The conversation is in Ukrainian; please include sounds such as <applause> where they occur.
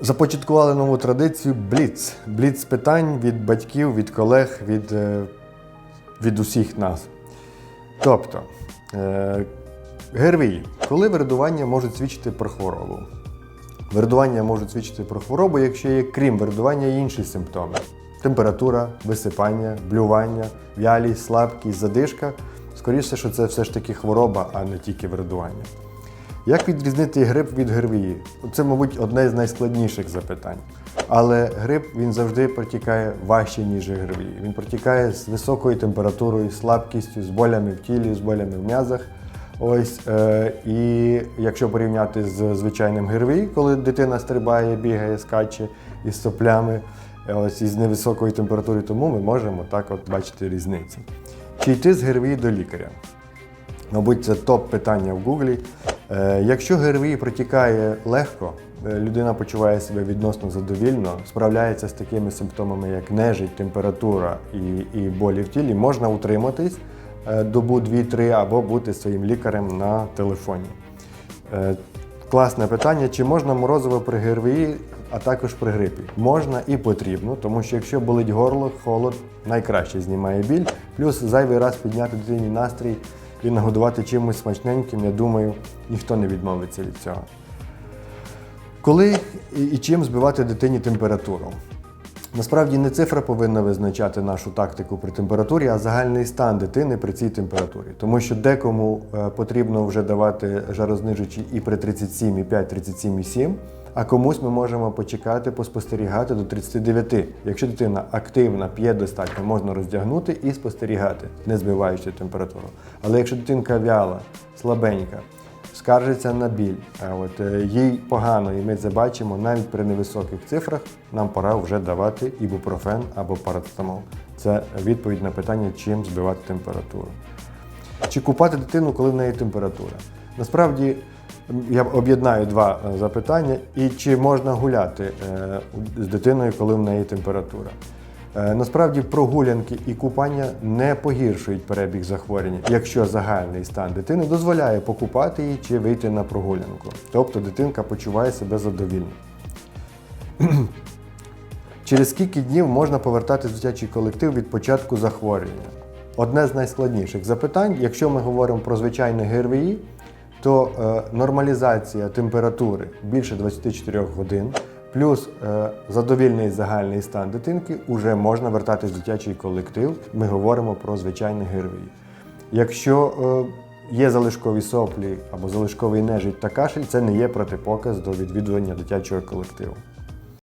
Започаткували нову традицію Бліц. Бліц питань від батьків, від колег, від, е, від усіх нас. Тобто, е, ГРВІ. Коли вердування можуть свідчити про хворобу? Вердування можуть свідчити про хворобу, якщо є, крім вердування, інші симптоми: температура, висипання, блювання, вялість, слабкість, задишка. Скоріше, що це все ж таки хвороба, а не тільки вердування. Як відрізнити грип від ГРВІ? Це, мабуть, одне з найскладніших запитань. Але грип він завжди протікає важче, ніж ГРВІ. Він протікає з високою температурою, слабкістю, з болями в тілі, з болями в м'язах. Ось, е, і якщо порівняти з звичайним ГРВІ, коли дитина стрибає, бігає, скаче із соплями, ось із невисокою температурою, тому ми можемо так от бачити різницю. Чи йти з ГРВІ до лікаря? Мабуть, це топ питання в Гуглі. Е, Якщо ГРВІ протікає легко, е, людина почуває себе відносно задовільно, справляється з такими симптомами, як нежить, температура і, і болі в тілі, можна утриматись е, добу 2-3 або бути своїм лікарем на телефоні. Класне питання, чи можна морозиво при ГРВІ, а також при грипі? Можна і потрібно, тому що якщо болить горло, холод найкраще знімає біль, плюс зайвий раз підняти дитині настрій і нагодувати чимось смачненьким, я думаю, ніхто не відмовиться від цього. Коли і чим збивати дитині температуру? Насправді не цифра повинна визначати нашу тактику при температурі, а загальний стан дитини при цій температурі. Тому що декому е, потрібно вже давати жарознижувачі і при 37,5, 37,7, а комусь ми можемо почекати, поспостерігати до 39. Якщо дитина активна, п'є достатньо, можна роздягнути і спостерігати, не збиваючи температуру. Але якщо дитинка вяла, слабенька, скаржиться на біль, от е, їй погано, і ми це бачимо, навіть при невисоких цифрах нам пора вже давати ібупрофен або парацетамол. Це відповідь на питання, чим збивати температуру. Чи купати дитину, коли в неї температура? Насправді я об'єднаю два е, запитання. І чи можна гуляти е, з дитиною, коли в неї температура? Е, Насправді прогулянки і купання не погіршують перебіг захворювання, якщо загальний стан дитини дозволяє покупати її чи вийти на прогулянку. Тобто дитинка почуває себе задовільно. <clears throat> Через скільки днів можна повертати дитячий колектив від початку захворювання? Одне з найскладніших запитань, якщо ми говоримо про звичайне ГРВІ, то е, нормалізація температури більше 24 годин, плюс е, задовільний загальний стан дитинки, вже можна вертатись в дитячий колектив. Ми говоримо про звичайний ГРВІ. Якщо е, є залишкові соплі або залишковий нежить та кашель, це не є протипоказ до відвідування дитячого колективу.